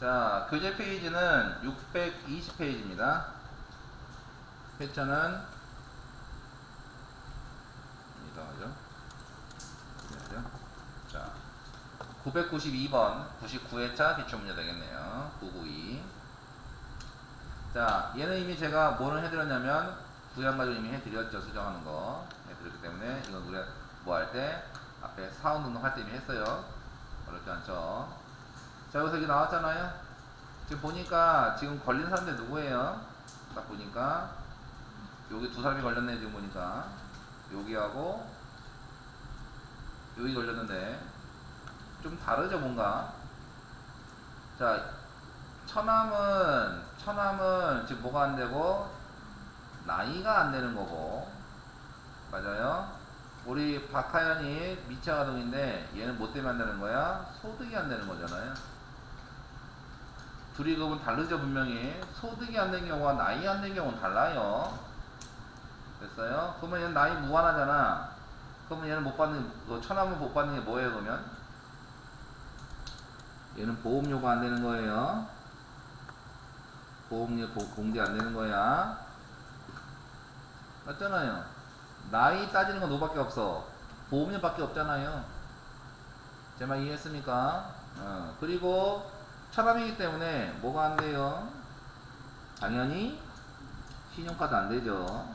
자, 교재 페이지는 620페이지입니다. 회차는 이거죠. 자, 992번 99회차 기출문제 되겠네요. 992. 자, 얘는 이미 제가 뭐를 해드렸냐면 부양 가지고 이미 해드렸죠. 수정하는 거. 해드렸기 때문에 이건 우리가 뭐 할 때 앞에 사원 등록할 때 이미 했어요. 어렵지 않죠. 자, 여기서 이게 나왔잖아요. 지금 보니까 지금 걸린 사람들 누구예요? 딱 보니까 여기 두 사람이 걸렸네 지금 보니까. 여기하고 여기 걸렸는데 좀 다르죠 뭔가? 자 처남은 처남은 지금 뭐가 안 되고? 나이가 안 되는 거고. 맞아요? 우리 박하연이 미차가동인데 얘는 뭐 때문에 안 되는 거야? 소득이 안 되는 거잖아요 그분 다르죠 분명히. 소득이 안 되는 경우와 나이 안 되는 경우는 달라요. 됐어요? 그러면 얘는 나이 무한하잖아. 그러면 얘는 못 받는 그 천하면 못 받는 게 뭐예요 그러면? 얘는 보험료가 안 되는 거예요. 보험료 보- 공제 안 되는 거야. 맞잖아요. 나이 따지는 건 너밖에 없어? 보험료밖에 없잖아요. 제 말 이해했습니까? 어, 그리고 차감이기 때문에 뭐가 안 돼요? 당연히 신용카드 안 되죠.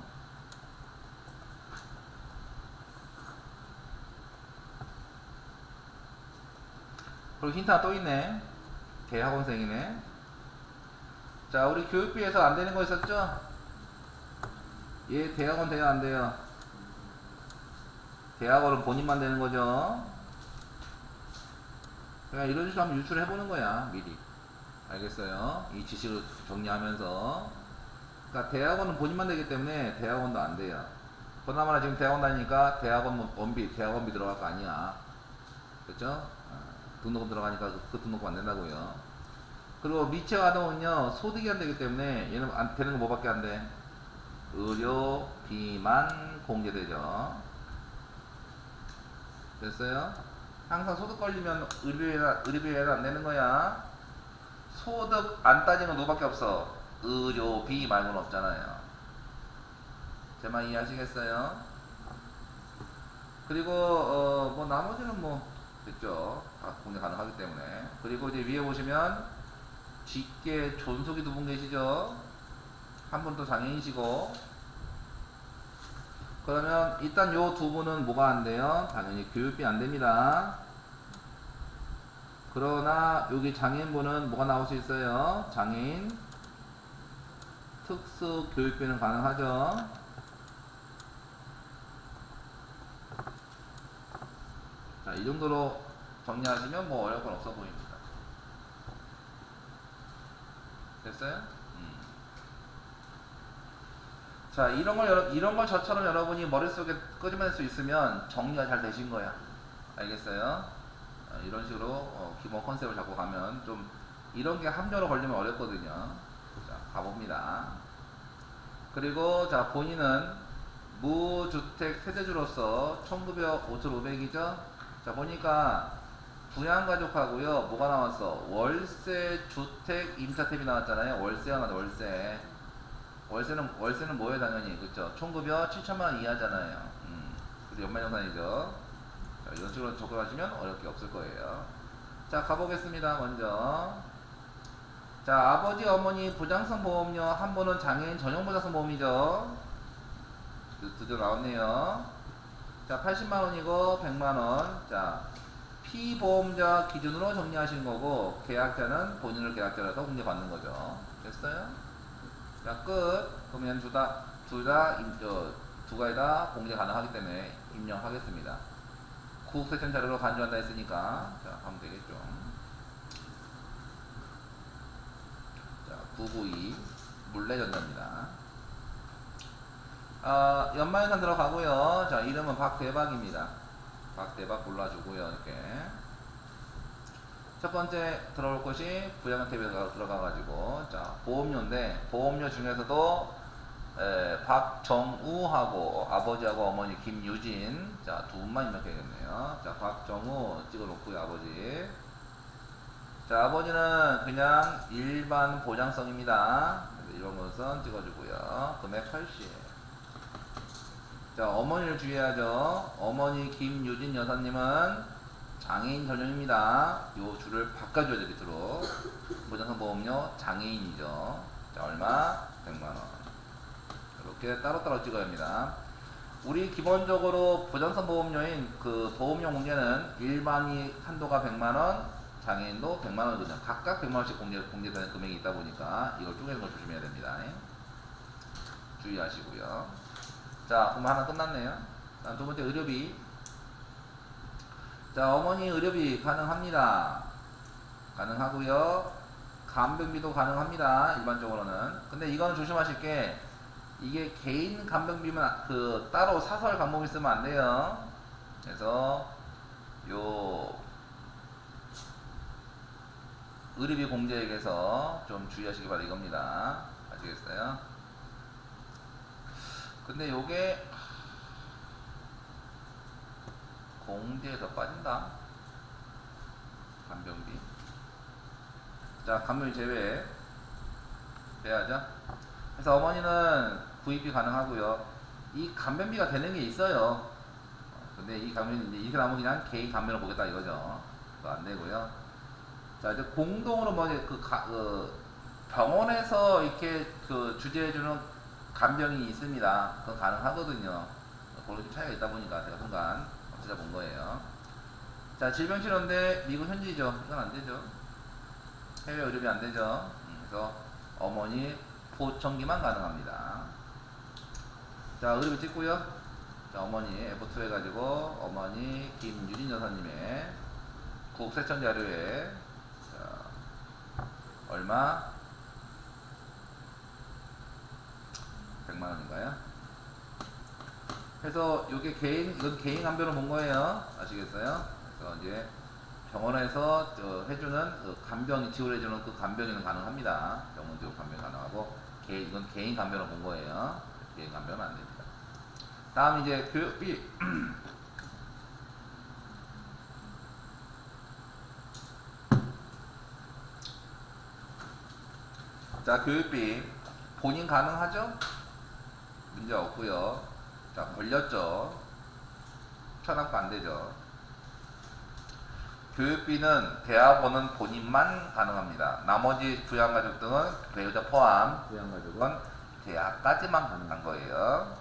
그리고 힌트 하나 또 있네. 대학원생이네. 자, 우리 교육비에서 안 되는 거 있었죠? 얘 대학원 돼요, 안 돼요? 대학원은 본인만 되는 거죠. 그냥 이런 식으로 한번 유출을 해보는 거야, 미리. 알겠어요? 이 지식을 정리하면서. 그러니까 대학원은 본인만 되기 때문에 대학원도 안 돼요. 그나마나 지금 대학원 다니니까 대학원 뭐 원비, 대학원비 들어갈 거 아니야. 그죠? 어, 등록금 들어가니까 그, 그 등록금 안 된다고요. 그리고 미체 아동은요, 소득이 안 되기 때문에 얘는 안 되는 거 뭐밖에 안 돼? 의료 비만 공제되죠. 됐어요? 항상 소득 걸리면 의료비에 의료비에 안 내는 거야. 소득 안 따지는 건 너밖에 없어. 의료비 말고는 없잖아요. 제말 이해하시겠어요? 그리고 어, 뭐 나머지는 뭐 됐죠. 다 공개 가능하기 때문에. 그리고 이제 위에 보시면 직계 존속이 두 분 계시죠. 한 분 또 장애인이시고. 그러면 일단 요 두 분은 뭐가 안 돼요? 당연히 교육비 안 됩니다. 그러나 여기 장애인분은 뭐가 나올 수 있어요? 장애인 특수 교육비는 가능하죠. 자, 이 정도로 정리하시면 뭐 어려울 건 없어 보입니다. 됐어요? 음. 자, 이런 걸 여러, 이런 걸 저처럼 여러분이 머릿속에 끄집어낼 수 있으면 정리가 잘 되신 거야. 알겠어요? 어, 이런 식으로 어, 기본 컨셉을 잡고 가면 좀 이런 게 함정으로 걸리면 어렵거든요. 자, 가봅니다. 그리고 자, 본인은 무주택 세대주로서 1900, 5,500이죠? 자, 보니까 부양가족하고요, 뭐가 나왔어? 월세, 주택, 임차택이 나왔잖아요. 월세가 나왔 월세. 월세는, 월세는 뭐예요, 당연히. 그쵸? 총급여 7천만 원 이하잖아요. 음, 연말정산이죠. 자, 이런 식으로 접근하시면 어렵게 없을 거예요. 자, 가보겠습니다, 먼저. 자, 아버지, 어머니 부장성 보험료, 한 분은 장애인 전용 부장성 보험이죠. 드- 드디어 나왔네요. 자, 80만 원이고, 100만 원. 자, 피보험자 기준으로 정리하시는 거고, 계약자는 본인을 계약자라서 공제 받는 거죠. 됐어요? 자, 끝. 그러면 둘 다, 둘 다, 임- 저, 두 가지 다 공제 가능하기 때문에 입력하겠습니다. 구국세청 자료로 간주한다 했으니까, 자, 하면 되겠죠. 자, 992 물레 전자입니다. 아, 연말연산 들어가고요. 자, 이름은 박대박입니다. 박대박 골라주고요. 이렇게. 첫 번째 들어올 것이 부양형 탭에 들어가가지고, 자, 보험료인데, 보험료 중에서도 에, 박정우하고 아버지하고 어머니 김유진, 자, 두 분만 입력해야겠네요. 자, 박정우 찍어놓고요, 아버지. 자, 아버지는 그냥 일반 보장성입니다. 일반 보장성 찍어주고요. 금액 80. 자, 어머니를 주의해야죠. 어머니 김유진 여사님은 장애인 전용입니다. 요 줄을 바꿔줘야 돼, 밑으로. 보장성 보험료 장애인이죠. 자, 얼마? 100만원. 이렇게 따로따로 찍어야 합니다. 우리 기본적으로 보장성 보험료인 그 보험료 공제는 일반이 한도가 100만원, 장애인도 100만원이거든요. 각각 100만원씩 공제, 공제되는 금액이 있다 보니까 이걸 쪼개는 걸 조심해야 됩니다. 주의하시고요. 자, 그럼 하나 끝났네요. 두 번째 의료비. 자, 어머니 의료비 가능합니다. 가능하고요. 간병비도 가능합니다. 일반적으로는. 근데 이거는 조심하실 게 이게 개인 간병비면 그 따로 사설 간병비 쓰면 안 돼요. 그래서 요 의료비 공제액에서 좀 주의하시기 바라 이겁니다. 아시겠어요? 근데 요게 공제에서 빠진다. 간병비. 자, 간병비 제외. 빼야죠. 그래서 어머니는 구입이 가능하고요. 이 간변비가 되는 게 있어요. 어, 근데 이 간변 이제 나오면 그냥 개인 간변을 보겠다 이거죠. 그거 안 되고요. 자 이제 공동으로 뭐그 그 병원에서 이렇게 그 주재해주는 간병이 있습니다. 그건 가능하거든요. 그런 좀 차이가 있다 보니까 제가 순간 찾아본 거예요. 자 질병치료인데 미국 현지죠. 이건 안 되죠. 해외 의료비 안 되죠. 음, 그래서 어머니 보청기만 가능합니다. 자, 의료비 찍고요. 자, 어머니 F2 해가지고 어머니 김유진 여사님의 국세청 자료에 자, 얼마? 100만 원인가요? 그래서 이게 개인 이건 개인 간별로 본 거예요. 아시겠어요? 그래서 이제 병원에서 저 해주는 그 간병 지원해주는 그 간병이는 가능합니다. 병원 지원 간병 가능하고 개 이건 개인 간병을 본 거예요. 개인 간병은 안 됩니다. 다음 이제 교육비 자 교육비 본인 가능하죠? 문제 없고요. 자 걸렸죠? 안 되죠. 교육비는 대학원은 본인만 가능합니다. 나머지 부양가족 등은 배우자 포함 부양가족은 대학까지만 가능한 거예요.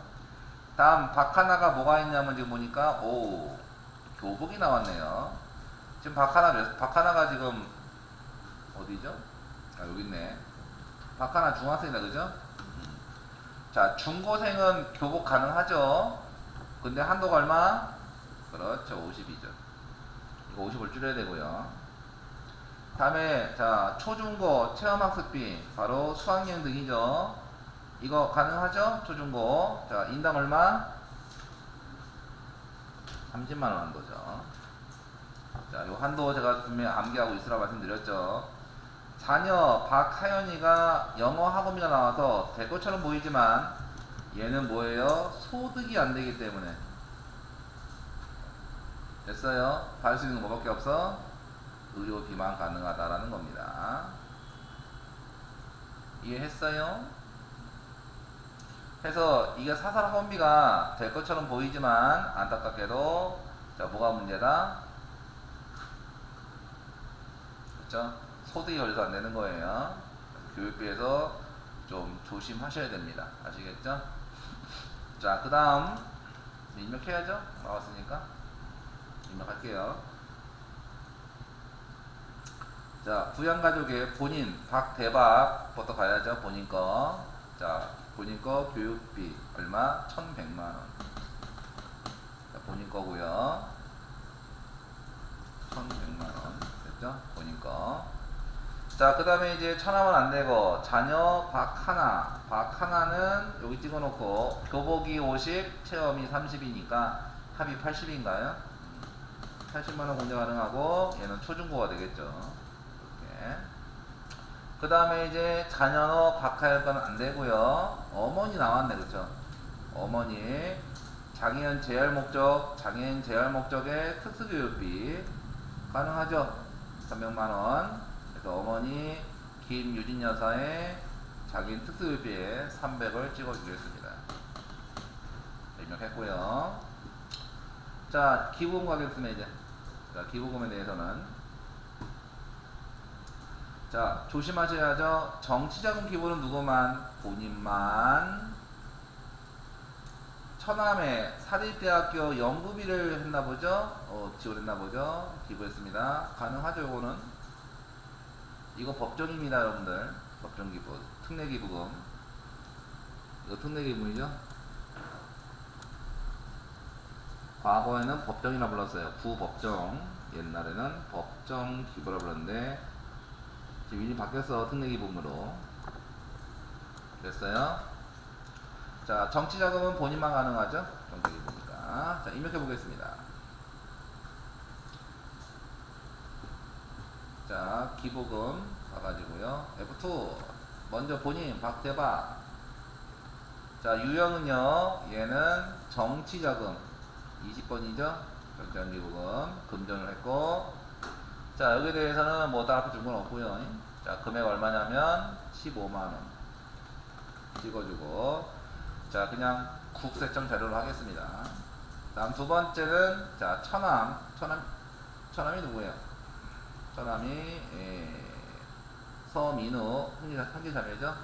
다음 박하나가 뭐가 있냐면 지금 보니까 오 교복이 나왔네요. 지금 박하나 몇- 박하나가 지금 어디죠? 아 여기 있네. 박하나 중학생이다 그죠? 음. 자 중고생은 교복 가능하죠. 근데 한도가 얼마? 그렇죠 50이죠. 이거 50을 줄여야 되고요. 다음에 자 초중고 체험학습비 바로 수학여행 등이죠. 이거 가능하죠? 초중고 자 인당 얼마? 30만 원 한도죠. 자, 요 한도 제가 분명히 암기하고 있으라 말씀드렸죠. 자녀 박하연이가 영어 학원비가 나와서 될 것처럼 보이지만 얘는 뭐예요? 소득이 안 되기 때문에 됐어요. 받을 수 있는 거 뭐밖에 없어? 의료 비만 가능하다라는 겁니다. 이해했어요? 그래서 이게 사설 학원비가 될 것처럼 보이지만 안타깝게도 자 뭐가 문제다? 그렇죠? 소득이 걸려서 안 되는 거예요. 교육비에서 좀 조심하셔야 됩니다. 아시겠죠? 자, 그 다음 입력해야죠. 나왔으니까 입력할게요. 자, 부양가족의 본인 박대박부터 가야죠. 본인 거. 자, 본인 거 교육비 얼마? 1,100만 원. 자, 본인 거고요. 1,100만 원. 됐죠? 본인 거. 자, 그 다음에 이제 천하면 안 되고, 자녀 박하나. 박하나는 여기 찍어 놓고, 교복이 50, 체험이 30이니까 합이 80인가요? 80만원 공제 가능하고, 얘는 초중고가 되겠죠. 그 다음에 이제 자녀の박하연 거는 안 되고요. 어머니 나왔네, 그쵸? 어머니. 장애인 재활 목적, 장애인 재활 목적의 특수교육비. 가능하죠? 300만원. 그 어머니 김유진 여사의 자기 특수일비에 300을 찍어주겠습니다. 입력했고요. 자, 기부금 가겠습니다, 이제. 자, 기부금에 대해서는. 자, 조심하셔야죠. 정치자금 기부는 누구만? 본인만. 천암에 사립대학교 연구비를 했나 보죠? 어, 지원했나 보죠? 기부했습니다. 가능하죠, 요거는? 이거 법정입니다, 여러분들. 법정 기부. 특례 기부금. 이거 특례 기부이죠? 과거에는 법정이라 불렀어요. 부법정. 옛날에는 법정 기부라 불렀는데, 지금 이름이 바뀌었어. 특례 기부금으로. 됐어요? 자, 정치 자금은 본인만 가능하죠? 정치 기부니까. 자, 입력해 보겠습니다. 자, 기부금 가가지고요. F2. 먼저 본인, 박대박. 자, 유형은요, 얘는 정치자금. 20번이죠? 정치자금기부금. 금전을 했고. 자, 여기에 대해서는 뭐 따로 준건 없고요. 자, 금액 얼마냐면 15만원. 찍어주고. 자, 그냥 국세청 자료로 하겠습니다. 다음 두 번째는, 자, 천암. 천암, 천암이 누구예요? 천암이, 예, 서민우, 현기자매죠?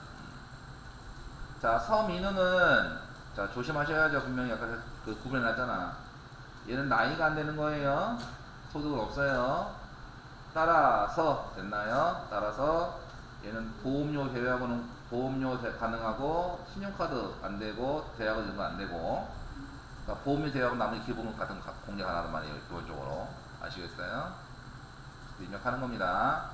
자, 서민우는, 자, 조심하셔야죠. 분명히 아까 그 구분해 놨잖아. 얘는 나이가 안 되는 거예요. 소득은 없어요. 따라서, 됐나요? 따라서, 얘는 보험료 제외하고는 보험료 제- 가능하고, 신용카드 안 되고, 대학은 이런 거 안 되고, 그러니까 보험료 제외하고 나머지 기본 같은 안 하는 말이에요. 기본적으로. 아시겠어요? 입력하는 겁니다.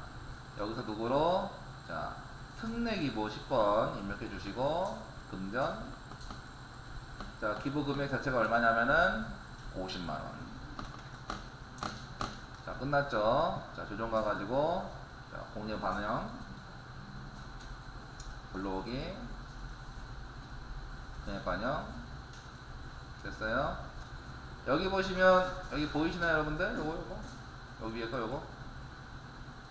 여기서 누구로? 자, 특례기부 10번 입력해 주시고, 금전. 자, 기부 금액 자체가 얼마냐면은 50만원. 자, 끝났죠? 자, 조정 가가지고, 자, 공개 반영. 불러오기. 금액 반영. 됐어요? 여기 보시면, 여기 보이시나요, 여러분들? 요거, 요거? 여기 위에 거, 요거?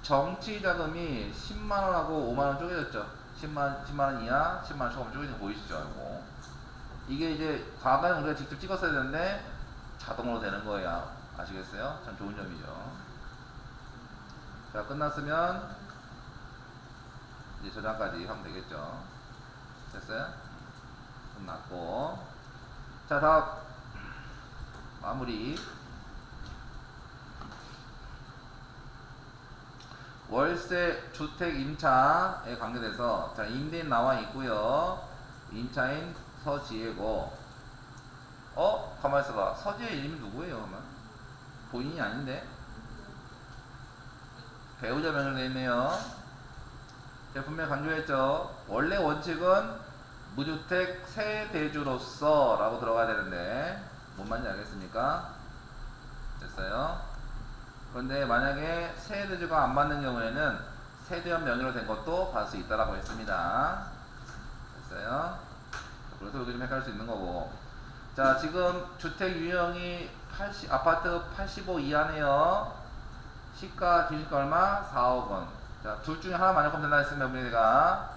정치 자금이 10만 원하고 5만 원 쪼개졌죠. 10만, 10만 원 이하, 10만원 초과면 쪼개진 거 보이시죠? 요거. 이게 이제 과거에 우리가 직접 찍었어야 되는데 자동으로 되는 거예요. 아시겠어요? 참 좋은 점이죠. 자, 끝났으면 이제 저장까지 하면 되겠죠. 됐어요? 끝났고. 자, 다음 마무리. 월세 주택 임차에 관계돼서 자 임대인 나와 있고요. 임차인 서지혜고. 어? 가만 있어봐. 서지혜 이름이 누구예요 그러면? 본인이 아닌데? 배우자 명령 돼 있네요. 제가 분명히 강조했죠. 원래 원칙은 무주택 세대주로서 라고 들어가야 되는데 뭔 말인지 알겠습니까? 됐어요 그런데 만약에 세대주가 안 맞는 경우에는 세대원 명의로 된 것도 받을 수 있다라고 했습니다. 됐어요? 그래서 여기 좀 헷갈릴 수 있는 거고. 자, 지금 주택 유형이 80, 아파트 85 이하네요. 시가, 기준시가 얼마? 4억 원. 자, 둘 중에 하나 만족하면 된다 했으면 우리가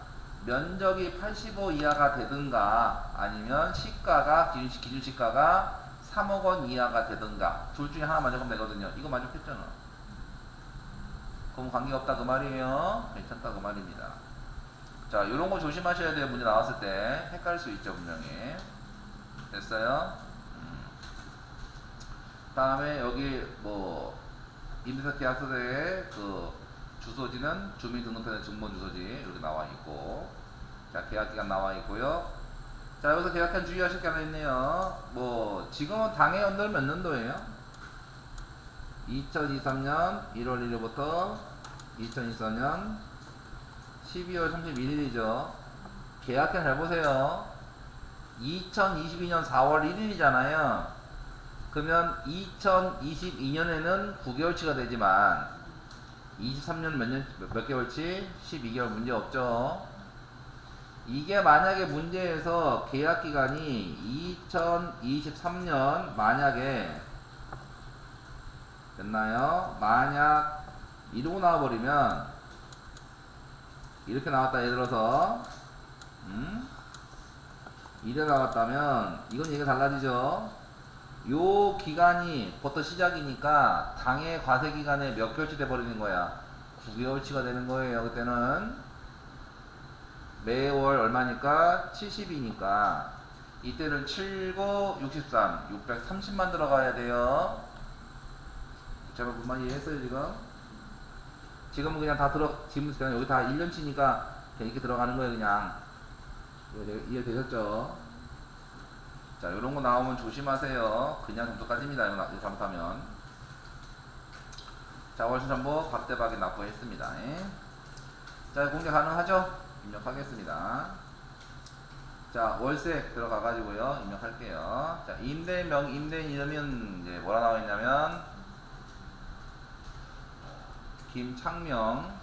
면적이 85 이하가 되든가 아니면 시가가, 기준, 기준 시가가 3억 원 이하가 되든가 둘 중에 하나 만족하면 되거든요. 이거 만족했잖아. 그럼 관계 없다 그 말이에요. 괜찮다 그 말입니다. 자, 이런 거 조심하셔야 돼요. 문제 나왔을 때 헷갈릴 수 있죠 분명히. 됐어요? 음. 다음에 여기 뭐 임대차 계약서에 그 주소지는 주민등록번호 증본 주소지 이렇게 나와 있고 자 계약 기간 나와 있고요. 자 여기서 계약한 주의하실 게 하나 있네요. 뭐 지금은 당해 연도는 몇 년도예요? 2023년 1월 1일부터 2024년 12월 31일이죠. 계약한 잘 보세요. 2022년 4월 1일이잖아요. 그러면 2022년에는 9개월치가 되지만 23년 몇 년, 몇, 몇 개월치? 12개월 문제 없죠. 이게 만약에 문제에서 계약 기간이 2023년 만약에 됐나요? 만약 이러고 나와버리면 이렇게 나왔다 예를 들어서 음? 이래 나왔다면 이건 얘기가 달라지죠 요 기간이 부터 시작이니까 당해 과세 기간에 몇 개월치 돼 버리는 거야 9개월치가 되는 거예요 그때는 매월 얼마니까 70이니까 이때는 7, 9, 63 630만 들어가야 돼요 제가 말 이해했어요 지금? 지금은 그냥 다 들어 지금 그냥 여기 다 1년치니까 그냥 이렇게 들어가는 거예요 그냥 이해되셨죠? 자 요런 거 나오면 조심하세요 그냥 점수까지입니다 이거, 잘못하면 자 월수 정보 박대박이 납부했습니다 예. 자 공개 가능하죠? 입력하겠습니다 자 월세 들어가 가지고요 입력할게요 자 임대명 임대인 이름은 이제 뭐라 나와 있냐면 김창명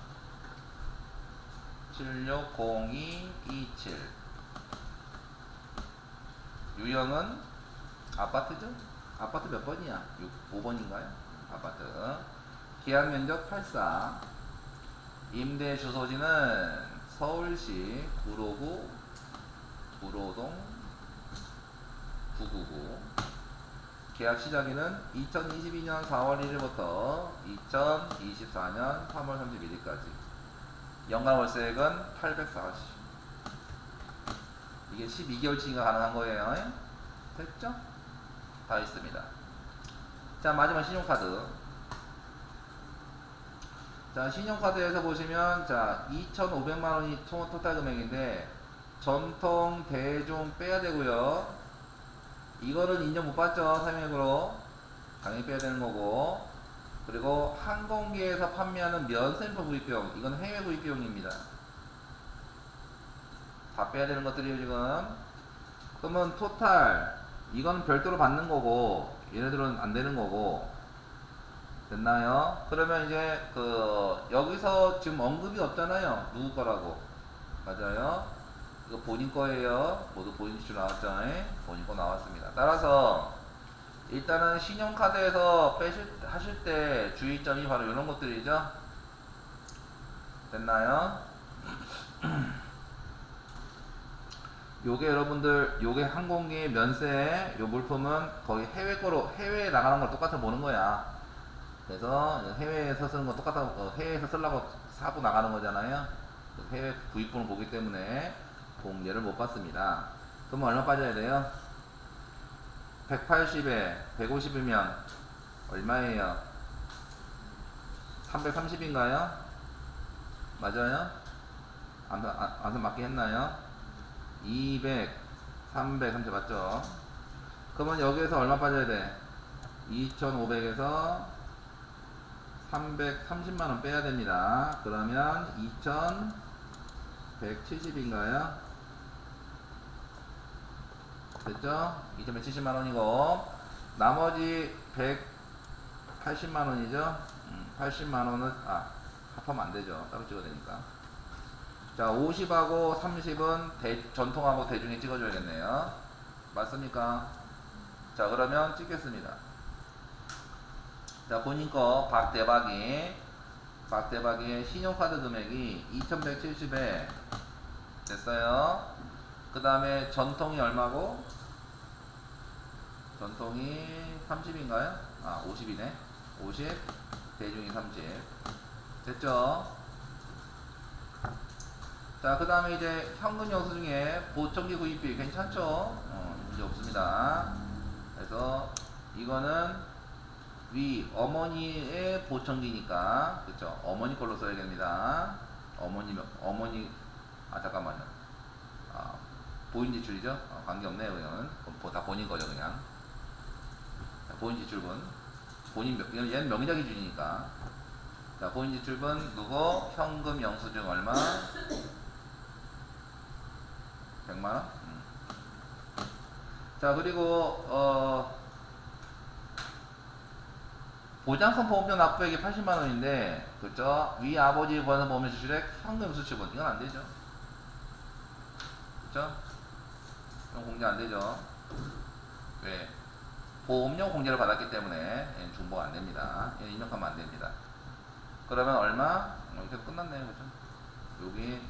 760227 유형은 아파트죠? 아파트 몇 번이야? 6, 5번인가요? 아파트 계약 면적 84 임대 주소지는 서울시 구로구 구로동 999 계약 시작일은 2022년 4월 1일부터 2024년 3월 31일까지. 연간 월세액은 840 이게 12개월치가 가능한 거예요. 됐죠? 다 있습니다. 자 마지막 신용카드 자 신용카드에서 보시면 자 2,500만 원이 총 토탈 금액인데 전통 대중 빼야 되고요. 이거는 인정 못 받죠 사명액으로. 당연히 빼야 되는 거고. 그리고 항공기에서 판매하는 면세품 구입비용 이건 해외 구입비용입니다. 다 빼야 되는 것들이에요 지금. 그러면 토탈 이건 별도로 받는 거고 얘네들은 안 되는 거고 됐나요? 그러면 이제 그 여기서 지금 언급이 없잖아요 누구 거라고 맞아요 이거 본인 거예요. 모두 본인 지출. 예? 본인 거 나왔습니다. 따라서 일단은 신용카드에서 빼실 하실 때 주의점이 바로 이런 것들이죠. 됐나요? 요게 여러분들 요게 항공기 면세 요 물품은 거의 해외 거로 해외에 나가는 걸 똑같아 보는 거야. 그래서 해외에서 쓰는 거 똑같아 어, 해외에서 쓰려고 사고 나가는 거잖아요. 해외 구입분을 보기 때문에 공제를 못 받습니다. 그럼 얼마 빠져야 돼요? 180에 150이면 얼마예요? 330인가요? 맞아요? 안, 안, 안 맞게 했나요? 200, 300, 300 맞죠? 그러면 여기에서 얼마 빠져야 돼? 2,500에서 330만원 빼야 됩니다. 그러면 2,170인가요? 됐죠? 2,170만원이고, 나머지 180만원이죠? 80만원은, 아, 합하면 안 되죠. 따로 찍어야 되니까. 자, 50하고 30은 전통하고 대중에 찍어줘야겠네요. 맞습니까? 자, 그러면 찍겠습니다. 자, 본인 거 박대박이 박대박이의 신용카드 금액이 2170에 됐어요. 그 다음에 전통이 얼마고? 전통이 30인가요? 아, 50이네. 50, 대중이 30. 됐죠? 자, 그 다음에 이제 현금 영수 중에 보청기 구입비 괜찮죠? 어, 문제 없습니다. 그래서 이거는 위 어머니의 보청기니까. 그쵸? 어머니 걸로 써야 됩니다. 어머니 어머니 아 잠깐만요. 아 보인 지출이죠? 어, 관계없네요 그냥 다 본인 거죠 그냥. 자, 본인 지출분. 본인 명, 얘는 명의자 기준이니까. 자 본인 지출분 누구 현금 영수증 얼마? 100만 원? 음. 자 그리고 어 보장성 보험료 납부액이 80만 원인데 그죠? 위 아버지 보험료 보험료 지출액 현금 수출분 이건 안 되죠. 그죠? 이건 공제 안 되죠. 왜? 보험료 공제를 받았기 때문에 얘는 중복 안 됩니다. 얘는 입력하면 안 됩니다. 그러면 얼마? 어, 이렇게 끝났네요, 그죠? 여기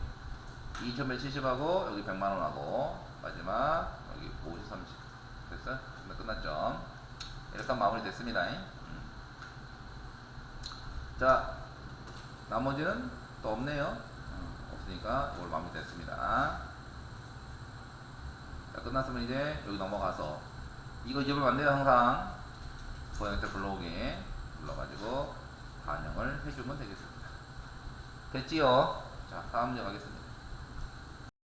2170하고 여기 100만 원하고 마지막 여기 50, 30 됐어? 그러면 끝났죠 이렇게 마무리 됐습니다 음. 자 나머지는 또 없네요. 음, 없으니까 이걸 마무리 됐습니다. 자 끝났으면 이제 여기 넘어가서 이거 잊으면 안 돼요 항상. 고양이 때 불러오기. 불러가지고 반영을 해주면 되겠습니다. 됐지요? 자 다음 문제 가겠습니다